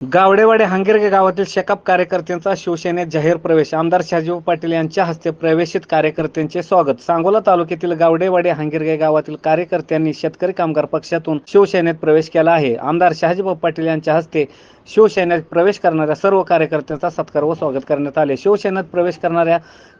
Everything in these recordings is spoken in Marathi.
गावडेवाडी हांगिरगे गावातील शेकाप कार्यकर्त्यांचा शिवसेनेत जाहीर प्रवेश. आमदार शाजीव पाटील यांच्या हस्ते प्रवेशित कार्यकर्त्यांचे स्वागत. सांगोला तालुक्यातील गावडेवाडी हांगिरगे गावातील कार्यकर्त्यांनी शेतकरी कामगार पक्षातून शिवसेनेत प्रवेश केला आहे. आमदार शहाजीभाऊ पाटील यांच्या हस्ते शिवसेनेत प्रवेश करणाऱ्या सर्व कार्यकर्त्यांचा सत्कार व स्वागत करण्यात आले. शिवसेनेत प्रवेश करणाऱ्या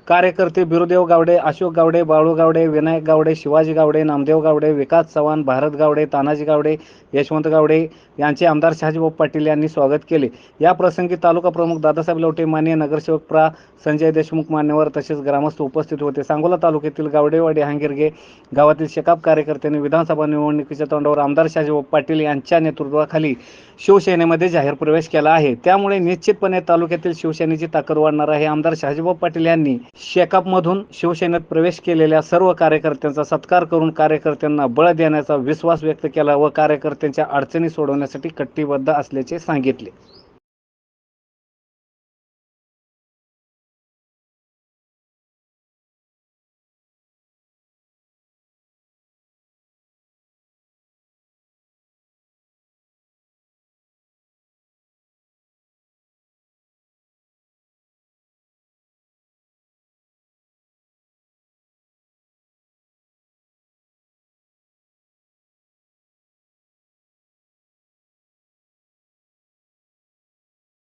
कार्यकर्ते बिरुदेव गावडे अशोक गावडे बाळू गावडे विनायक गावडे शिवाजी गावडे नामदेव गावडे विकास चव्हाण भारत गावडे तानाजी गावडे यशवंत गावडे यांचे आमदार शहाजीभाऊ पाटील यांनी स्वागत केले. या प्रसंगी तालुका प्रमुख दादासाहेब लवटे मान्य नगरसेवक प्रा. संजय देशमुख मान्यवर तसेच ग्रामस्थ उपस्थित होते. सांगोला तालुक्यातील गावडेवाडी हांगिरगे गावातील शेकाप कार्यकर्त्यांनी विधानसभा निवडणुकीच्या तोंडावर आमदार शहाजीभाऊ पाटील यांच्या नेतृत्वाखाली शिवसेनेमध्ये जाहीर प्रवेश केला आहे. त्यामुळे निश्चितपणे तालुक्यातील शिवसेनेची ताकद वाढणार आहे. आमदार शहाजीभाऊ पाटील यांनी शेकापमधून शिवसेनेत प्रवेश केलेल्या सर्व कार्यकर्त्यांचा सत्कार करून कार्यकर्त्यांना बळ देण्याचा विश्वास व्यक्त केला व कार्यकर्त्यांच्या अडचणी सोडवण्यासाठी कटिबद्ध असल्याचे सांगितले.